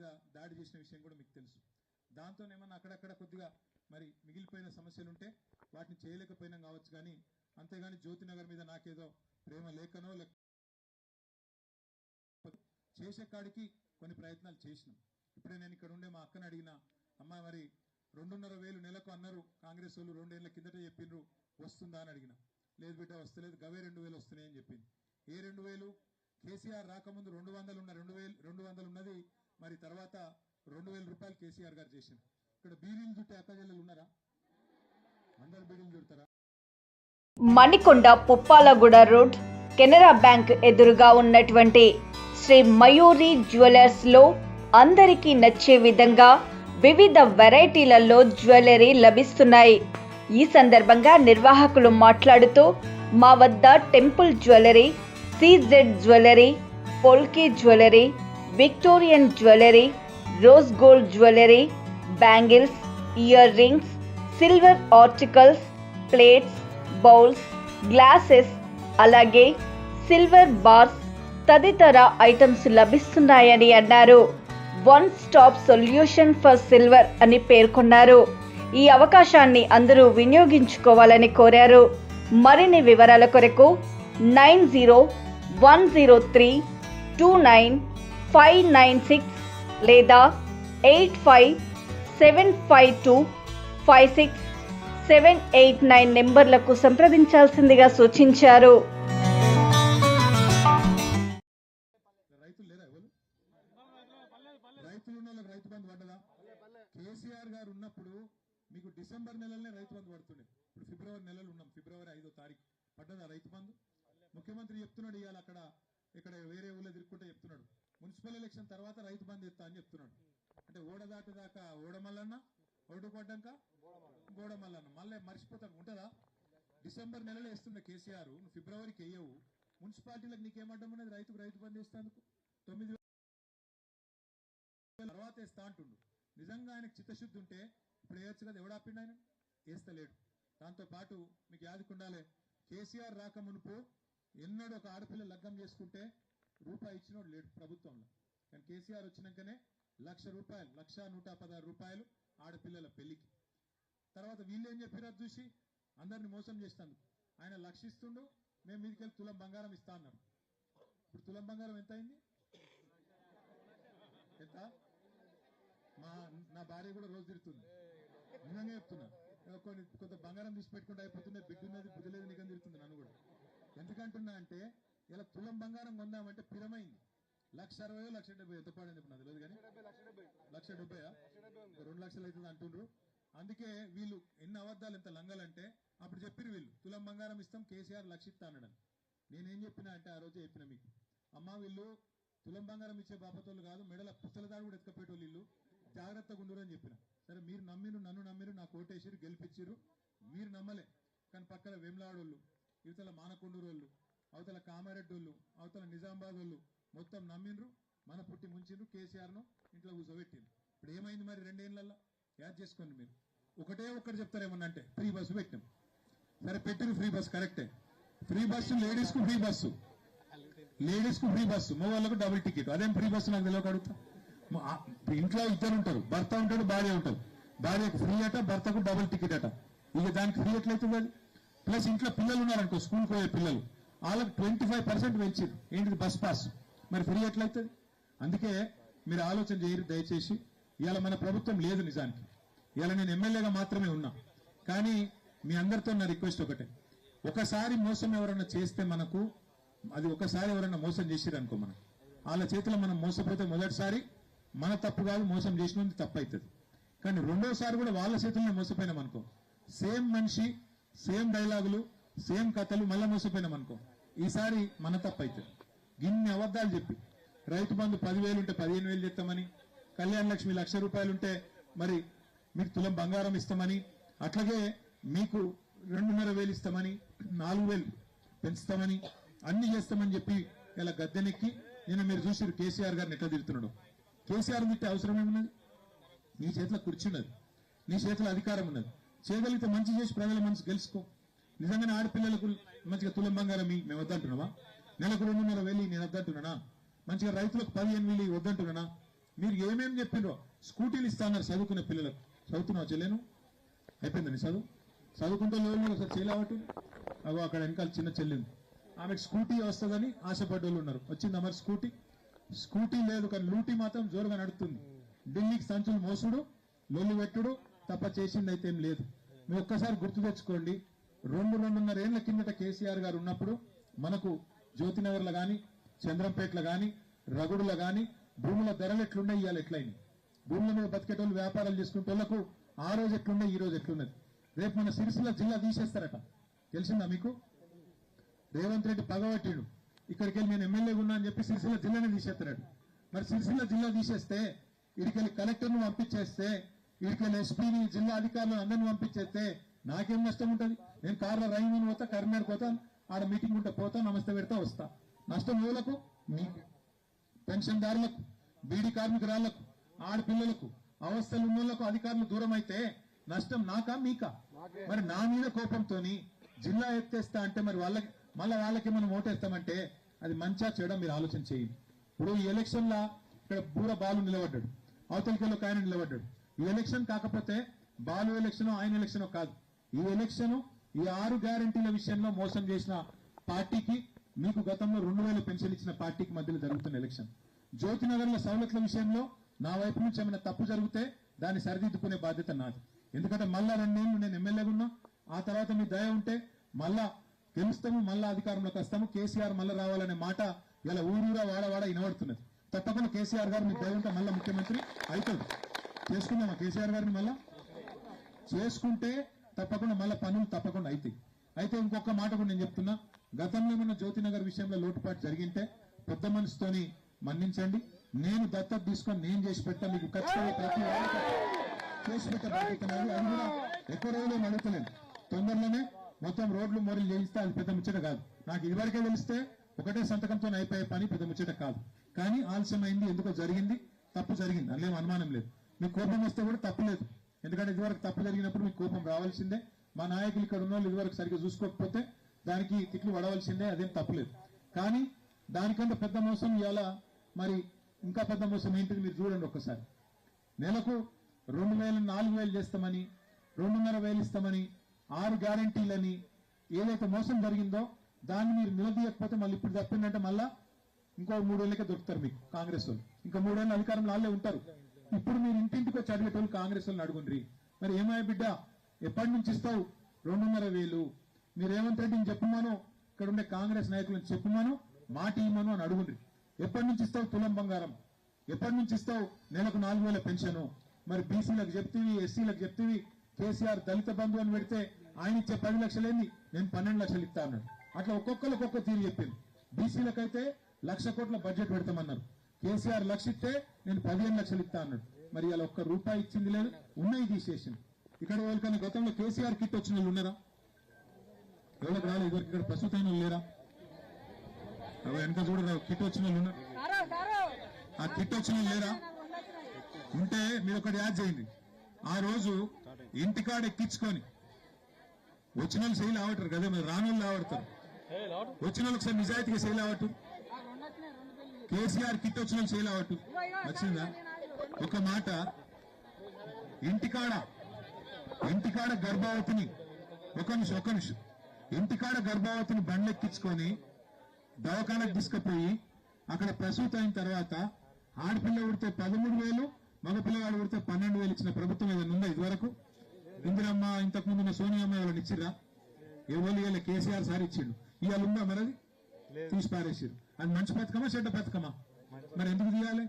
మీద దాడి చేసిన విషయం కూడా మీకు తెలుసు. దాంతో ఏమన్నా అక్కడక్కడ కొద్దిగా మరి మిగిలిపోయిన సమస్యలు ఉంటే వాటిని చేయలేకపోయినాం కావచ్చు కానీ అంతేగాని జ్యోతినగర్ మీద నాకేదో ప్రేమ లేఖనో లేక చేసే కాడికి కొన్ని ప్రయత్నాలు చేసినాం. ఇప్పుడే నేను ఇక్కడ ఉండే మా అక్కని అడిగిన అమ్మ మరి రెండున్నర వేలు నెలకు అన్నారు కాంగ్రెస్ వాళ్ళు రెండేళ్ళ కిందట చెప్పిండ్రు వస్తుందా? అని అడిగిన. లేదు బిడ్డ వస్తలేదు గవే రెండు వేలు వస్తున్నాయని చెప్పింది. ఏ రెండు వేలు? కేసీఆర్ రాకముందు రెండు వందలు ఉన్న రెండు వేలు రెండు వందలు ఉన్నది మరి తర్వాత రెండు వేల రూపాయలు కేసీఆర్ గారు చేసింది ఇక్కడ బీడీలు చుట్టే అక్క ఉన్నారా? అందరు బీడీలు చుడతారా? మణికొండ పుప్పాలగూడ రోడ్ కెనరా బ్యాంక్ ఎదురుగా ఉన్నటువంటి శ్రీ మయూరి జ్యువెలర్స్లో అందరికీ నచ్చే విధంగా వివిధ వెరైటీలలో జ్యువెలరీ లభిస్తున్నాయి. ఈ సందర్భంగా నిర్వాహకులు మాట్లాడుతూ మా వద్ద temple jewellery CZ jewellery polki jewellery Victorian jewellery rose gold jewellery bangles ear rings silver articles plates bowls glasses అలాగే సిల్వర్ బార్స్ తదితర ఐటమ్స్ లభిస్తున్నాయని అన్నారు. One stop solution for silver అని పేర్కొన్నారు. ఈ అవకాశాన్ని అందరూ వినియోగించుకోవాలని కోరారు. మరిన్ని వివరాల కొరకు nine zero one zero three two nine five nine six లేదా eight five seven five two five six seven eight nine నెంబర్లకు సంప్రదించాల్సిందిగా సూచించారు. కేసీఆర్ గారు ఉన్నప్పుడు మీకు డిసెంబర్ నెలలోనే రైతు బంధు పడుతుండే. ఇప్పుడు ఫిబ్రవరి నెలలు ఉన్నాం. ఫిబ్రవరి ఐదో తారీఖు. పడ్డదా రైతు బంధు? ముఖ్యమంత్రి చెప్తున్నాడు ఇవాళ అక్కడ ఇక్కడ వేరే ఊళ్ళో తిరుగుకుంటే చెప్తున్నాడు. మున్సిపల్ ఎలక్షన్ తర్వాత రైతు బంధు ఇస్తా అని చెప్తున్నాడు. అంటే ఓడ దాటిదాకా ఓడమల్లన్న ఓటు పడ్డాక గోడమల్లన్న. మళ్ళీ మర్చిపోతాను. ఉంటుందా? డిసెంబర్ నెలలో వేస్తున్న కేసీఆర్ నువ్వు ఫిబ్రవరికి వేయవు. మున్సిపాలిటీలకు నీకేమడ్డం ఉన్నది? రైతుకు రైతు బంధు ఇస్తాందుకు తొమ్మిది వేల తర్వాత వేస్తా అంటుండు. నిజంగా ఆయనకు చిత్తశుద్ధి ఉంటే ఇప్పుడు వేయచ్చు కదా? ఎవడాపిండు ఆయన వేస్తలేడు. దాంతో పాటు మీకు యాదకుండాలే కేసీఆర్ రాక మునుపు ఎన్నడూ ఒక ఆడపిల్ల లగ్గం చేసుకుంటే రూపాయి ఇచ్చినోడు లేడు ప్రభుత్వంలో. కానీ కేసీఆర్ వచ్చినాకనే లక్ష రూపాయలు లక్ష నూట పదహారు రూపాయలు ఆడపిల్లల పెళ్ళికి తర్వాత వీళ్ళు ఏం చెప్పారు చూసి? అందరిని మోసం చేస్తాను ఆయన లక్షిస్తుండు మేము మీదకెళ్ళి తులం బంగారం ఇస్తా అన్నారు. ఇప్పుడు తులం బంగారం ఎంత అయింది ఎంత? మా నా భార్య కూడా రోజు తిరుగుతుంది. నిజంగా చెప్తున్నా. కొన్ని కొంత బంగారం తీసి పెట్టుకుంటే అయిపోతుంది బిడ్డ ఉన్నది బుద్ధి లేదు నిజం తిరుగుతుంది నన్ను కూడా. ఎందుకంటున్నా అంటే ఇలా తులం బంగారం కొందామంటే పిరమైంది. లక్ష అరవై లక్ష డెబ్బై ఎంత పడింది ఇప్పుడు నాకు తెలియదు కానీ? లక్ష డెబ్బై రెండు లక్షలు అవుతుంది అంటుండ్రు. అందుకే వీళ్ళు ఎన్ని అబద్ధాలు ఎంత లంగాలంటే అప్పుడు చెప్పిరు వీళ్ళు తులం బంగారం ఇస్తాం కేసీఆర్ లక్ష ఇస్తా అన్నాడని. నేనేం చెప్పినా అంటే ఆ రోజు చెప్పిన మీకు. అమ్మ వీళ్ళు తులం బంగారం ఇచ్చే బాపతోళ్ళు కాదు మెడల పుస్తల దాడి కూడా ఎత్తుకపోయేటోళ్ళు వీళ్ళు జాగ్రత్తగా ఉండురు అని చెప్పిన. సరే మీరు నమ్మిరు నన్ను నమ్మిరు నాకు ఓటేసిరు గెలిపించిరు మీరు నమ్మలే. కానీ పక్కన వేములాడోళ్ళు ఇవతల మానకొండూరు వాళ్ళు అవతల కామారెడ్డి వాళ్ళు అవతల నిజామాబాద్ వాళ్ళు మొత్తం నమ్మిండ్రు. మన పుట్టి ముంచిండ్రు కేసీఆర్ను ఇంట్లో కూర్చోబెట్టిండ్రు ఇప్పుడు ఏమైంది మరి రెండేళ్ళల్లో యాడ్ చేసుకోండి మీరు. ఒకటే ఒక్కటి చెప్తారేమన్నా అంటే ఫ్రీ బస్సు పెట్టినాం. సరే పెట్టిన ఫ్రీ బస్సు కరెక్టే. ఫ్రీ బస్సు లేడీస్కు ఫ్రీ బస్సు. లేడీస్కు ఫ్రీ బస్సు. మగవాళ్ళకు డబుల్ టికెట్. అదేం ఫ్రీ బస్సు నాకు తెలియక అడుగుతా. ఇంట్లో ఇద్దరు ఉంటారు. భర్త ఉంటాడు భార్య ఉంటారు. భార్యకు ఫ్రీ అట భర్తకు డబుల్ టికెట్ అట. ఇక దానికి ఫ్రీ ఎట్లయితుంది అది? ప్లస్ ఇంట్లో పిల్లలు ఉన్నారనుకో స్కూల్కి పోయే పిల్లలు. వాళ్ళకి ట్వంటీ ఫైవ్ పర్సెంట్ పెంచారు ఏంటిది? Bus pass. మరి ఫ్రీ ఎట్లయితుంది? అందుకే మీరు ఆలోచన చేయరు దయచేసి. ఇవాళ మన ప్రభుత్వం లేదు నిజానికి. ఇవాళ నేను ఎమ్మెల్యేగా మాత్రమే ఉన్నా. కానీ మీ అందరితో నా రిక్వెస్ట్ ఒకటే. ఒకసారి మోసం ఎవరన్నా చేస్తే మనకు అది ఒకసారి ఎవరన్నా మోసం చేసిరు అనుకో మనం. వాళ్ళ చేతిలో మనం మోసపోతే మొదటిసారి మన తప్పు కాదు మోసం చేసినందుకు తప్పు అవుతుంది కానీ రెండోసారి కూడా వాళ్ళ చేతుల్లో మోసపోయినాం అనుకో. సేమ్ మనిషి సేమ్ డైలాగులు సేమ్ కథలు మళ్ళీ మోసపోయినాం అనుకో. ఈసారి మన తప్పు అవుతుంది గిన్ని అబద్ధాలు చెప్పి. రైతు బంధు పదివేలు ఉంటే పదిహేను వేలు చేస్తామని కళ్యాణ లక్ష్మి లక్ష రూపాయలు ఉంటే మరి మీకు తులం బంగారం ఇస్తామని అట్లాగే మీకు రెండున్నర వేలు ఇస్తామని నాలుగు వేలు పెంచుతామని అన్ని చేస్తామని చెప్పి ఇలా గద్దెనెక్కి నేను మీరు చూసారు కేసీఆర్ గారిని ఎట్లా తిరుగుతున్నాడు కేసీఆర్ తిట్టే అవసరం ఏమున్నది? నీ చేతిలో కుర్చీ ఉన్నది. నీ చేతిలో అధికారం ఉన్నది. చేయగలిగితే మంచి చేసి ప్రజల మనసు గెలుచుకో. నిజంగానే ఆడపిల్లలకు మంచిగా తులం బంగారం మేము వద్దంటున్నావా నెలకు రెండున్నర వెళ్ళి నేను వద్దంటున్నానా? మంచిగా రైతులకు పదిహేను వెళ్ళి వద్దంటున్నానా? మీరు ఏమేమి చెప్పిండ్రో స్కూటీలు ఇస్తాన్నారు చదువుకునే పిల్లలకు. చదువుతున్నావు చెల్లెను? అయిపోయిందండి చదువు? చదువుకుంటే లేవు ఒకసారి చేయలేవట్టు అగో అక్కడ వెనకాల చిన్న చెల్లెలు ఆమెకు స్కూటీ వస్తుందని ఆశపడ్డోళ్ళు ఉన్నారు. వచ్చిందా మరి స్కూటీ? స్కూటీ లేదు కానీ లూటీ మాత్రం జోరుగా నడుతుంది ఢిల్లీకి సంచులు మోసుడు లొల్లి పెట్టుడు తప్ప చేసింది అయితే ఏం లేదు. మీరు ఒక్కసారి గుర్తు తెచ్చుకోండి. రెండు రెండున్నర ఏళ్ళ కిందట కేసీఆర్ గారు ఉన్నప్పుడు మనకు జ్యోతినగర్లో గాని చంద్రంపేటలో గాని రగుడులో గాని భూముల ధరలు ఎట్లున్నాయి ఇవాళ ఎట్లయినాయి? భూముల మీద బతికేటోళ్ళు వ్యాపారాలు చేసుకునేటోళ్ళకు ఆ రోజు ఎట్లున్నాయి ఈ రోజు ఎట్లున్నది? రేపు మన సిరిసిల్ల జిల్లా తీసేస్తారట. తెలిసిందా మీకు? రేవంత్ రెడ్డి పగబట్టిండు. ఇక్కడికి వెళ్ళి నేను ఎమ్మెల్యే ఉన్నా అని చెప్పి సిరిసిల్ల జిల్లానే తీసేస్తున్నాడు మరి సిరిసిల్ల జిల్లా తీసేస్తే ఇడికెళ్ళి కలెక్టర్ను పంపించేస్తే ఇడికెళ్ళి ఎస్పీని జిల్లా అధికారులు అందరిని పంపించేస్తే నాకేం నష్టం ఉంటుంది? నేను కార్లో రైలు పోతా కరీంనగర్ పోతా ఆడ మీటింగ్ ఉంటే పోతా నమస్తే పెడతా వస్తా. నష్టం ఎవలకు? పెన్షన్దారులకు బీడీ కార్మికురాళ్ళకు ఆడపిల్లలకు అవస్థలు ఉన్నోళ్ళకు అధికారులు దూరం అయితే నష్టం నాకా మీకా? మరి నా మీద కోపంతోని జిల్లా ఎత్తేస్తా అంటే మరి వాళ్ళకి మళ్ళీ వాళ్ళకి మనం ఓటేస్తామంటే అది మంచా చెడ మీరు ఆలోచన చేయండి. ఇప్పుడు ఈ ఎలక్షన్ లా ఇక్కడ బూర బాలు నిలబడ్డాడు. అవతలికెళ్ళి ఒక ఆయన నిలబడ్డాడు. ఈ ఎలక్షన్ కాకపోతే బాలు ఎలక్షన్ ఆయన ఎలక్షన్ కాదు. ఈ ఎలక్షన్ ఈ ఆరు గ్యారంటీల విషయంలో మోసం చేసిన పార్టీకి మీకు గతంలో రెండు వేల పెన్షన్ ఇచ్చిన పార్టీకి మధ్యలో జరుగుతున్న ఎలక్షన్. జ్యోతినగర్ల సవలతుల విషయంలో నా వైపు నుంచి ఏమైనా తప్పు జరిగితే దాన్ని సరిదిద్దుకునే బాధ్యత నాది. ఎందుకంటే మళ్ళా రెండేళ్ళు నేను ఎమ్మెల్యేగా ఉన్నా ఆ తర్వాత మీ దయ ఉంటే మళ్ళా గెలుస్తాము మళ్ళా అధికారంలోకి వస్తాము కేసీఆర్ మళ్ళా రావాలనే మాట ఇలా ఊరూరా వాడవాడ వినబడుతున్నది. తప్పకుండా కేసీఆర్ గారు మీ దయ ఉంటే మళ్ళా ముఖ్యమంత్రి అవుతుంది చేసుకుందామా? కేసీఆర్ గారిని మళ్ళా? చేసుకుంటే తప్పకుండా మళ్ళీ పనులు తప్పకుండా అవుతాయి అయితే ఇంకొక మాట కూడా నేను చెప్తున్నా. గతంలో మన జ్యోతినగర్ విషయంలో లోటుపాటు జరిగింటే పెద్ద మనసుతోని మన్నించండి. నేను దత్తత తీసుకొని నేను చేసి పెట్టా మీకు ఖచ్చితంగా ప్రతి చేసి పెట్టే అది కూడా ఎక్కువ రోజులు ఏం తొందరలోనే మొత్తం రోడ్లు మొరలు చేయిస్తే అది పెద్ద ముచ్చట కాదు. నాకు ఇదివరకే తెలిస్తే ఒకటే సంతకంతో అయిపోయే పని పెద్ద ముచ్చట కాదు. కానీ ఆలస్యమైంది ఎందుకో జరిగింది తప్పు జరిగింది. అందులో అనుమానం లేదు. మీకు కోపం వస్తే కూడా తప్పు లేదు. ఎందుకంటే ఇదివరకు తప్పు జరిగినప్పుడు మీకు కోపం రావాల్సిందే. మా నాయకులు ఇక్కడ ఉన్న వాళ్ళు ఇదివరకు సరిగ్గా చూసుకోకపోతే దానికి తిట్లు పడవలసిందే అదేం తప్పులేదు కానీ దానికంటే పెద్ద మోసం ఇవాళ మరి ఇంకా పెద్ద మోసం ఏంటిది మీరు చూడండి ఒక్కసారి. నెలకు రెండు వేలు నాలుగు వేలు చేస్తామని రెండున్నర వేలు ఇస్తామని ఆరు గ్యారంటీలని ఏదైతే మోసం జరిగిందో దాన్ని మీరు నిలదీయకపోతే మళ్ళీ ఇప్పుడు తప్పిందంటే మళ్ళా ఇంకో మూడేళ్ళకే దొరుకుతారు మీకు కాంగ్రెస్ వాళ్ళు. ఇంకా మూడేళ్ళు అధికారంలో వాళ్ళే ఉంటారు. ఇప్పుడు మీరు ఇంటింటికి వచ్చి అడిగేటోళ్ళు కాంగ్రెస్ వాళ్ళని అడుగుండ్రి. మరి ఏమాయ బిడ్డ? ఎప్పటి నుంచి ఇస్తావు? రెండున్నర వేలు. మీరు రేవంత్ రెడ్డిని ఇక్కడ ఉండే కాంగ్రెస్ నాయకులను చెప్పమను? మాట ఇమ్మను అని అడుగుండ్రి. ఎప్పటి నుంచి ఇస్తావు తులం బంగారం? ఎప్పటి నుంచి ఇస్తావు నెలకు నాలుగు వేల పెన్షను? మరి బీసీలకు చెప్తీవి ఎస్సీలకు చెప్తీవి కేసీఆర్ దళిత బంధు అని పెడితే ఆయన ఇచ్చే పది లక్షలేంది? నేను పన్నెండు లక్షలు ఇస్తా అన్నాడు. అట్లా ఒక్కొక్కరికి ఒక్కొక్క తీరు చెప్పింది. బీసీలకైతే లక్ష కోట్ల బడ్జెట్ పెడతామన్నారు. కేసీఆర్ లక్ష ఇస్తే నేను పదిహేను లక్షలు ఇస్తా అన్నాడు. మరి ఇలా ఒక్క రూపాయి ఇచ్చింది లేదు ఉన్నాయి తీసేసింది. ఇక్కడ ఎవరికైనా గతంలో కేసీఆర్ కిట్ వచ్చిన వాళ్ళు ఉన్నారా? ఎవరికి రాలేదు ఇదివరకు ఇక్కడ ప్రస్తుతం వాళ్ళు లేరా? వెనక చూడరా కిట్ వచ్చిన వాళ్ళు ఉన్నారు. ఆ కిట్ వచ్చిన వాళ్ళు లేరా? ఉంటే మీరు ఒకటి యాడ్ చేయండి. ఆ రోజు ఇంటికాడ ఎక్కించుకొని వచ్చిన వాళ్ళు శైలి ఆవటారు కదా మరి రాని వాళ్ళు ఆవడతారు వచ్చిన వాళ్ళకి ఒకసారి నిజాయితీగా శైలి ఆవటు కేసీఆర్ కిట్ వచ్చిన శైలి ఆవటు వచ్చిందా ఒక మాట. ఇంటికాడ ఇంటికాడ గర్భవతిని ఒక నిమిషం ఒక నిమిషం. ఇంటికాడ గర్భవతిని బండ్లెక్కించుకొని దవాఖానకు తీసుకుపోయి అక్కడ ప్రసూతి అయిన తర్వాత ఆడపిల్ల ఉడితే పదమూడు వేలు మగపిల్లవాడు ఉడితే పన్నెండు వేలు ఇచ్చిన ప్రభుత్వం ఏదైనా ఉందా ఇదివరకు? ఇందిరమ్మ ఇంతకు ముందు ఉన్న సోనియమ్మ ఎవరైనా ఇచ్చిర్రా? ఎవరు ఇవాళ కేసీఆర్ సార్ ఇచ్చిండు. ఇవాళ ఉందా మరది? తీసి పారేసారు అది మంచి పథకమా చెడ్డ పథకమా? మరి ఎందుకు తీయాలి?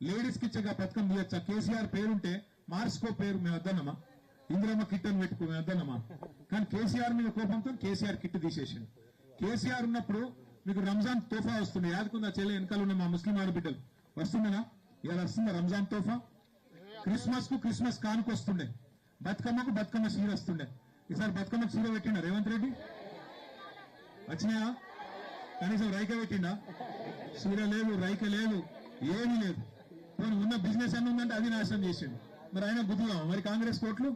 లేడీస్కి ఇచ్చే పథకం తీయచ్చా? కేసీఆర్ పేరుంటే మార్స్కో పేరు మేము వద్దన్నమా ఇందిరమ్మ కిట్ అని పెట్టుకో మేము వద్దన్నమా కానీ కేసీఆర్ మీద కోపంతో కేసీఆర్ కిట్ తీసేసిండు. కేసీఆర్ ఉన్నప్పుడు మీకు రంజాన్ తోఫా వస్తుంది. యాదకుందా చెల్లె వెనకాల ఉన్న మా ముస్లిం ఆడబిడ్డలు. వస్తుండనా? ఇలా వస్తుందా రంజాన్ తోఫా? క్రిస్మస్కు క్రిస్మస్ కానుక వస్తుండే. బతుకమ్మకు బతుకమ్మ చీర వస్తుండే. ఈసారి బతుకమ్మకు చీర పెట్టిండా రేవంత్ రెడ్డి? వచ్చినాయా? కనీసం రైక పెట్టిండా? సూర్య లేదు రైక లేదు ఏమీ లేదు. పోనీ ఉన్న బిజినెస్ అన్ని ఉందంటే అది నాశనం చేసిండు. మరి ఆయన గుద్దుదాం మరి కాంగ్రెస్ కోట్లు?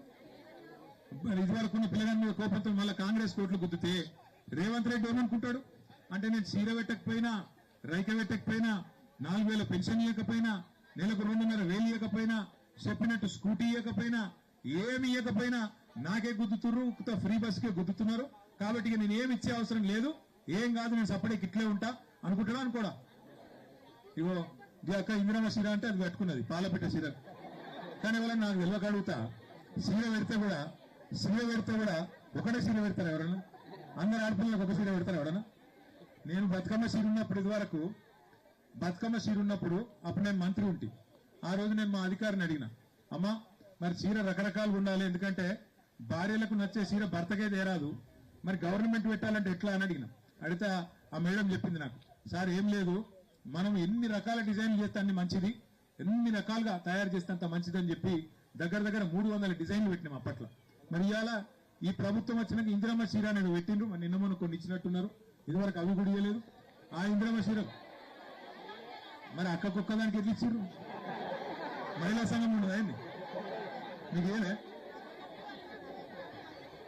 మరి ఇదివరకు ఉన్న పిల్లగాని మీద కోపంతో మళ్ళీ కాంగ్రెస్ కోట్లు గుద్దితే రేవంత్ రెడ్డి ఏమనుకుంటాడు? అంటే నేను చీర పెట్టకపోయినా రైక పెట్టకపోయినా నాలుగు వేల పెన్షన్ ఇవ్వకపోయినా నెలకు రెండున్నర వేలు ఇవ్వకపోయినా చెప్పినట్టు స్కూటీ ఇవ్వకపోయినా ఏమి ఇవ్వకపోయినా నాకే గుద్దుతుర్రు ఫ్రీ బస్కే గుద్దుతున్నారు. కాబట్టి నేను ఏమి ఇచ్చే అవసరం లేదు. ఏం కాదు నేను సపరేట్ ఇట్లే ఉంటా అనుకుంటున్నాను అనుకోడా ఇగో ఇది అక్క ఇందిరమ్మ సీర అంటే అది కట్టుకున్నది పాలపిట్ట చీర. కానీ ఇవాళ నాకు తెలియక అడుగుతా పెడితే కూడా సీర పెడితే కూడా ఒకటే చీర పెడతారు ఎవరన్నా అందరు ఆడపిల్లలకు ఒక సీర పెడతారు ఎవరన్నా నేను బతుకమ్మ చీర ఉన్నప్పుడు ఇదివరకు బతుకమ్మ సీర ఉన్నప్పుడు అప్పుడు నేను మంత్రి ఉంటి. ఆ రోజు నేను మా అధికారిని అడిగిన అమ్మా మరి చీర రకరకాలుగా ఉండాలి ఎందుకంటే భార్యలకు నచ్చే చీర భర్తకే తేరాదు మరి గవర్నమెంట్ పెట్టాలంటే ఎట్లా అని అడిగినా. అడిగితే ఆ మేడం చెప్పింది నాకు సార్ ఏం లేదు. మనం ఎన్ని రకాల డిజైన్లు చేస్తే అన్ని మంచిది? ఎన్ని రకాలుగా తయారు చేస్తే అంత మంచిదని చెప్పి దగ్గర దగ్గర మూడు వందల డిజైన్లు పెట్టినాం అప్పట్లో. మరి ఇవాళ ఈ ప్రభుత్వం వచ్చినాక ఇందిరమ్మ చీర అనేది పెట్టిండ్రు. మరి నిన్న మొన్న కొన్ని ఇచ్చినట్టున్నారు. ఇదివరకు అవి కూడా ఇవ్వలేదు. ఆ ఇందిరమ్మ చీర మరి అక్క కుక్క దానికి ఎట్లా ఇచ్చిర్రు? మహిళా సంఘం ఉండదు ఏంది? మీకు ఏలే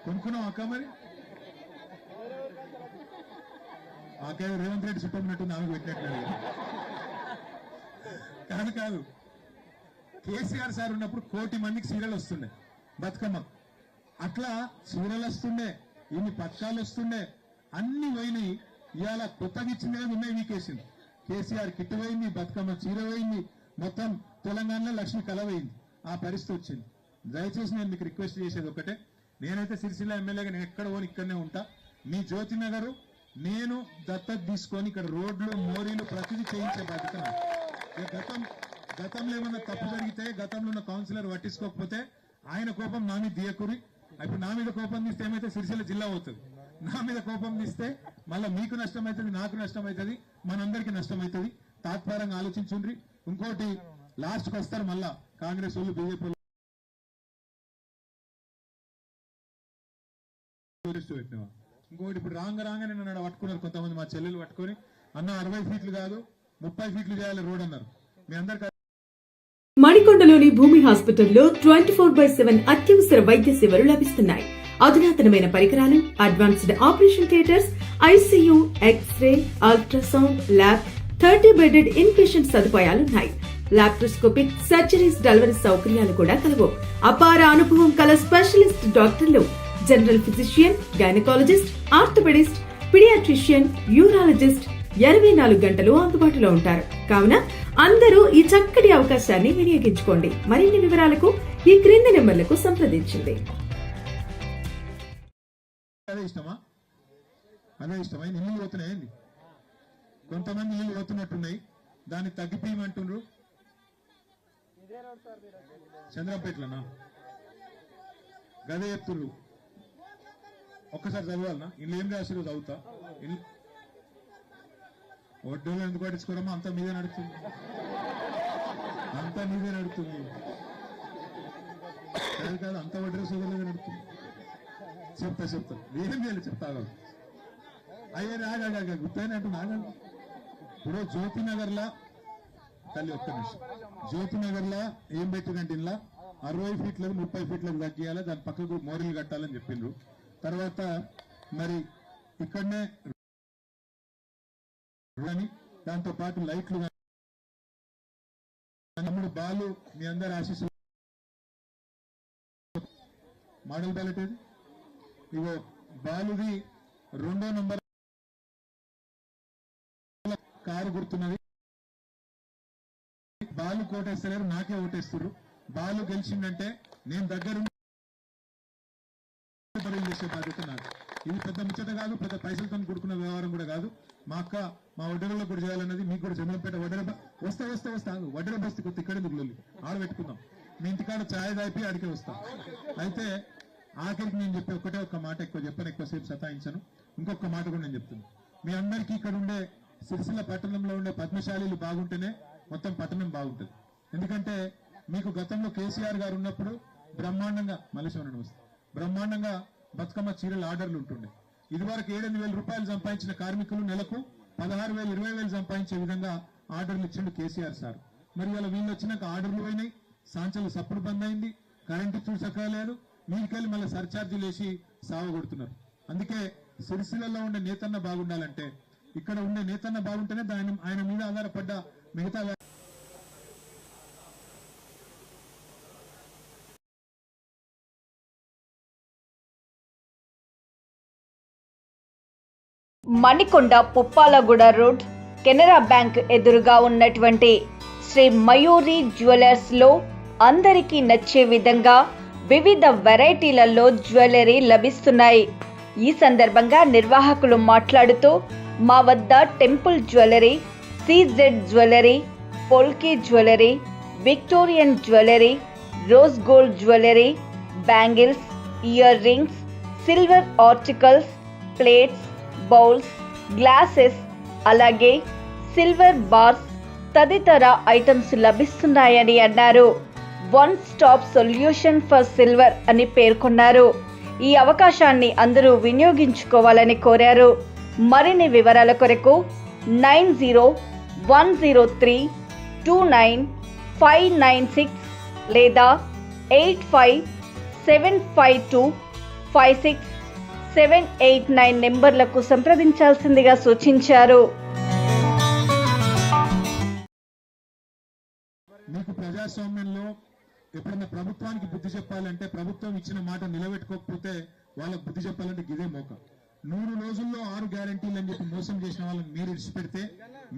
కొనుక్కున్నాం అక్క మరి? ఆకాయ రేవంత్ రెడ్డి చుట్టూ ఆమెకు పెట్టినట్టు కాదు కాదు. కేసీఆర్ సార్ ఉన్నప్పుడు కోటి మందికి సీరియల్ వస్తుండే. బతుకమ్మ. అట్లా సీరియల్ వస్తుండే ఇన్ని పథకాలు వస్తుండే అన్ని పోయినాయి. ఇవాళ కొత్తగా ఇచ్చినవి ఉన్నాయి వీకేసింది. కేసీఆర్ కిట్ పోయింది బతుకమ్మ చీర పోయింది మొత్తం తెలంగాణలో లక్ష్మి కలవైంది ఆ పరిస్థితి వచ్చింది. దయచేసి నేను మీకు రిక్వెస్ట్ చేసేది ఒకటే. నేనైతే సిరిసిల్ల ఎమ్మెల్యేగా నేను ఎక్కడ పోని ఇక్కడనే ఉంటా. మీ జ్యోతి నగరు నేను దత్తత తీసుకొని ఇక్కడ రోడ్లు మోరీలు ప్రతిదీ చేయించే బాధ్యత గతం గతంలో ఏమన్నా తప్పు జరిగితే గతంలో ఉన్న కౌన్సిలర్ పట్టించుకోకపోతే ఆయన కోపం నా మీద దియకురి ఇప్పుడు నా మీద కోపం తీస్తే ఏమైతే సిరిసిల్ల జిల్లా అవుతుంది. నా మీద కోపం తీస్తే మళ్ళీ మీకు నష్టం అవుతుంది నాకు నష్టం అవుతుంది మనందరికీ నష్టం అవుతుంది తాత్పరంగా ఆలోచించుండ్రి. ఇంకోటి లాస్ట్కి వస్తారు మళ్ళా కాంగ్రెస్ వాళ్ళు బీజేపీ వాళ్ళు. ఇంకోటి ఇప్పుడు రాంగ రాంగనే నన్ను పట్టుకున్నారు కొంతమంది మా చెల్లెలు పట్టుకొని. అన్న అరవై ఫీట్లు కాదు ముప్పై ఫీట్లు చేయాలి రోడ్ అన్నారు. మీ అందరికి మణికొండలోని భూమి హాస్పిటల్లో ట్వంటీ ఫోర్ బై సెవెన్ అత్యవసర వైద్య సేవలు లభిస్తున్నాయి. అధునాతనమైన పరికరాలు advanced operation theatres ICU x-ray ultrasound lab thirty bedded in patient సదుపాయాలున్నాయి. Laparoscopic surgeries delivery సౌకర్యాలు కూడా కలవు. అపార అనుభవం కల స్పెషలిస్ట్ డాక్టర్లు general physician gynaecologist orthopaedist paediatrician urologist ఇరవై నాలుగు గంటలు అందుబాటులో ఉంటారు. కావున అందరూ ఈ చక్కటి అవకాశాన్ని వినియోగించుకోండి. మరిన్ని వివరాలకు ఈ క్రింది నెంబర్లకు సంప్రదించండి. కొంతమంది నీళ్ళు పోతున్నట్టున్నాయి. దాన్ని తగ్గిపోయమంటుండ్రు? చంద్రపేటలోనా గదే చెప్తుర్రు ఒక్కసారి చదవాలనా? ఇల్లు ఏం రాసిరు చదువుతా? వడ్డీలు ఎందుకు పట్టించుకోరమ్మా? అంతా మీదే నడుతుంది అంతా మీదే నడుతుంది కాదు కాదు అంత వడ్డీ సోదరులుగా నడుతుంది చెప్తా చెప్తా. ఏం చేయాలి చెప్తా అయ్యే రాగా గుర్తయినట్టు నాగండి ఇప్పుడు జ్యోతినగర్లా లా తల్లి ఒక్క నిమిషం. జ్యోతినగర్ లా ఏం పెట్టిందంటే ఇలా అరవై ఫీట్లకు ముప్పై ఫీట్లకు తగ్గియాలి? దాని పక్కకు మోరీలు కట్టాలని చెప్పిండ్రు. తర్వాత మరి ఇక్కడనే దాంతో పాటు లైట్లు తమ్ముడు బాలు మీ అందరు ఆశీస్సులు. మోడల్ బ్యాలెట్ ఏది? ఇగో బాలుది రెండో నంబర్ కారు గుర్తున్నది. బాలు కోటేస్తలేరు నాకే ఓటేస్తున్నారు బాలు గెలిచిందంటే నేను దగ్గర పనులు చేసే బాధ్యత నాకు ఇది పెద్ద ముచ్చట కాదు పెద్ద పైసలతో కూడుకున్న వ్యవహారం కూడా కాదు. మా అక్క మా వడ్డెరలో కూడా చేయాలన్నది మీకు కూడా జమలంపేట వడ్డెర వస్తా వస్తా వస్తా ఆగు. వడ్డెర బస్తి కొత్త ఇక్కడే దిగులు ఆడ పెట్టుకుందాం. మీ ఇంటికాడ ఛాయ్ దాపి ఆడికే వస్తాం. అయితే ఆఖరికి నేను చెప్పే ఒకటే ఒక మాట ఎక్కువ చెప్పను ఎక్కువసేపు సతాయించను. ఇంకొక మాట కూడా నేను చెప్తున్నాను మీ అందరికీ ఇక్కడ ఉండే సిరిసిల్ల పట్టణంలో ఉండే పద్మశాలీలు బాగుంటేనే మొత్తం పట్టణం బాగుంటుంది. ఎందుకంటే మీకు గతంలో కేసీఆర్ గారు ఉన్నప్పుడు బ్రహ్మాండంగా మల్లేశ్వరం వస్తుంది బ్రహ్మాండంగా బతుకమ్మ చీరల ఆర్డర్లు ఉంటుండే. ఇదివరకు ఏడెనిమిది వేల రూపాయలు సంపాదించిన కార్మికులు నెలకు పదహారు వేలు ఇరవై వేలు సంపాదించే విధంగా ఆర్డర్లు ఇచ్చిండు కేసీఆర్ సార్. మరి ఇలా వీళ్ళు వచ్చినాక ఆర్డర్లు అయినాయి సాంచలు సప్పుడు బంద్ అయింది కరెంటు చూసక లేదు మళ్ళీ సర్చార్జీలు వేసి సావగొడుతున్నారు అందుకే సిరిసిల్లలో ఉండే నేతన్న బాగుండాలంటే ఇక్కడ ఉండే నేతన్న బాగుంటేనే దాని ఆయన మీద ఆధారపడ్డ మిగతా Manikonda Puppalaguda road Canara bank ఎదురుగా ఉన్నటువంటి శ్రీ మయూరి జ్యువెలర్స్లో అందరికీ నచ్చే విధంగా వివిధ వెరైటీలలో జ్యువెలరీ లభిస్తున్నాయి. ఈ సందర్భంగా నిర్వాహకులు మాట్లాడుతూ మా వద్ద temple jewellery CZ jewellery polki jewellery Victorian jewellery rose gold jewellery bangles ear rings silver articles plates bowls glasses అలాగే సిల్వర్ బార్స్ తదితర ఐటమ్స్ లభిస్తున్నాయని అన్నారు. One stop solution for silver అని పేర్కొన్నారు. ఈ అవకాశాన్ని అందరూ వినియోగించుకోవాలని కోరారు. మరిన్ని వివరాల కొరకు nine zero one zero three two nine five nine six లేదా eight five seven five two five six seven eight nine నెంబర్లకు సంప్రదించాల్సిందిగా సూచించారు. మీకు ప్రజాస్వామ్యంలో ఎప్పుడైనా ప్రభుత్వానికి బుద్ధి చెప్పాలంటే ప్రభుత్వం ఇచ్చిన మాట నిలబెట్టుకోకపోతే వాళ్ళకు బుద్ధి చెప్పాలంటే ఇదే మోక. నూరు రోజుల్లో ఆరు గ్యారంటీలు అని చెప్పి మోసం చేసిన వాళ్ళని మీరు ఇచ్చిపెడితే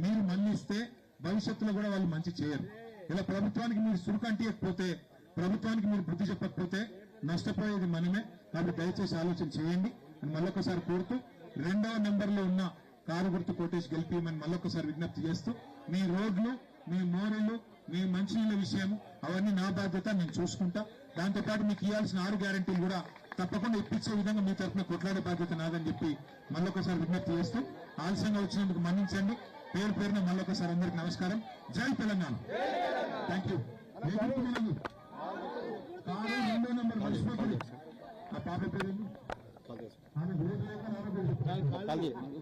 మీరు మన్నిస్తే భవిష్యత్తులో కూడా వాళ్ళు మంచి చేయరు. ఇలా ప్రభుత్వానికి మీరు సురుకంటియకపోతే ప్రభుత్వానికి మీరు బుద్ధి చెప్పకపోతే నష్టపోయేది మనమే. కాబట్టి దయచేసి ఆలోచన చేయండి. మళ్ళొకసారి కోరుతూ రెండవ నెంబర్లో ఉన్న కారు గుర్తు కోటేసి గెలిపియమని మళ్ళొకసారి విజ్ఞప్తి చేస్తూ మీ రోడ్లు మీ మోరీలు మీ మంచినీళ్ళ విషయం అవన్నీ నా బాధ్యత నేను చూసుకుంటా. దాంతోపాటు మీకు ఇవ్వాల్సిన ఆరు గ్యారంటీలు కూడా తప్పకుండా ఇప్పించే విధంగా మీ తరఫున కొట్లాడే బాధ్యత నాదని చెప్పి మళ్ళొకసారి విజ్ఞప్తి చేస్తూ ఆలస్యంగా వచ్చినందుకు మన్నించండి. పేరు పేరున మళ్ళొకసారి అందరికి నమస్కారం. జై తెలంగాణ. థ్యాంక్ యూ రెండో నెంబర్ ఆ పాప పేరు ఆమె పేరు లేక ఆమె పేరు చెప్పు.